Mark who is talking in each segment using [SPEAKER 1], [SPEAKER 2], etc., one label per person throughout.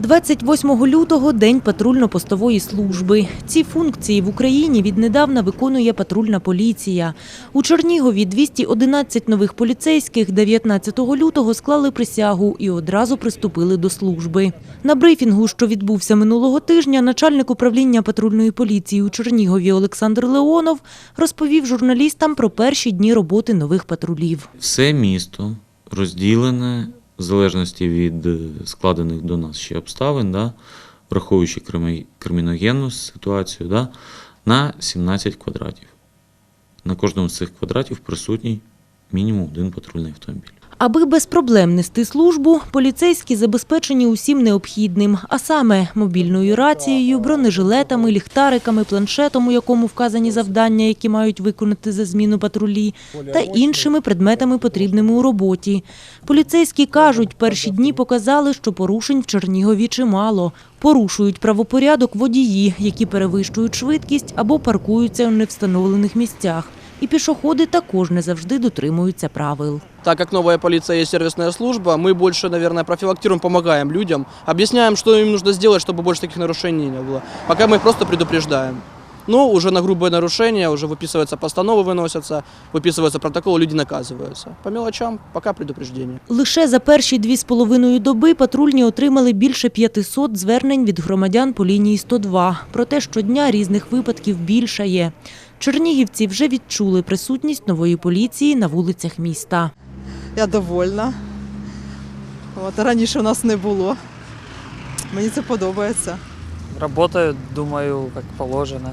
[SPEAKER 1] 28 лютого – День патрульно-постової служби. Ці функції в Україні віднедавна виконує патрульна поліція. У Чернігові 211 нових поліцейських 19 лютого склали присягу і одразу приступили до служби. На брифінгу, що відбувся минулого тижня, начальник управління патрульної поліції у Чернігові Олександр Леонов розповів журналістам про перші дні роботи нових патрулів.
[SPEAKER 2] Все місто розділене в залежності від е, складених до нас ще обставин, да, враховуючи криміногенну ситуацію, да, на 17 квадратів. На кожному з цих квадратів присутній мінімум один патрульний автомобіль.
[SPEAKER 1] Аби без проблем нести службу, поліцейські забезпечені усім необхідним, а саме мобільною рацією, бронежилетами, ліхтариками, планшетом, у якому вказані завдання, які мають виконати за зміну патрулі, та іншими предметами, потрібними у роботі. Поліцейські кажуть, перші дні показали, що порушень в Чернігові чимало. Порушують правопорядок водії, які перевищують швидкість або паркуються у невстановлених місцях. І пішоходи також не завжди дотримуються правил.
[SPEAKER 3] Так как новая полиция и сервисная служба, мы больше, наверное, профилактируем, помогаем людям, объясняем, что им нужно сделать, чтобы больше таких нарушений не было. Пока мы их просто предупреждаем. Но уже на грубое нарушение уже выписываются постановы, выносятся, выписываются протоколы, люди наказываются. По мелочам пока предупреждение.
[SPEAKER 1] Лише за перші дві з половиною доби патрульні отримали більше 500 звернень від громадян по лінії 102. Проте щодня різних випадків більшає. Чернігівці вже відчули присутність нової поліції на вулицях міста.
[SPEAKER 4] Я довольна. От, раніше у нас не було. Мені це подобається.
[SPEAKER 5] Работаю, думаю, как положено.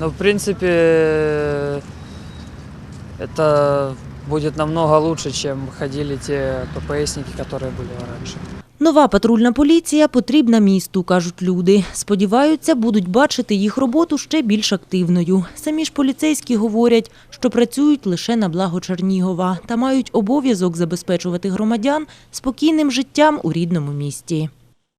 [SPEAKER 5] Но, в принципе, это будет намного лучше, чем ходили те ППСники, которые были раньше.
[SPEAKER 1] Нова патрульна поліція потрібна місту, кажуть люди. Сподіваються, будуть бачити їх роботу ще більш активною. Самі ж поліцейські говорять, що працюють лише на благо Чернігова та мають обов'язок забезпечувати громадян спокійним життям у рідному місті.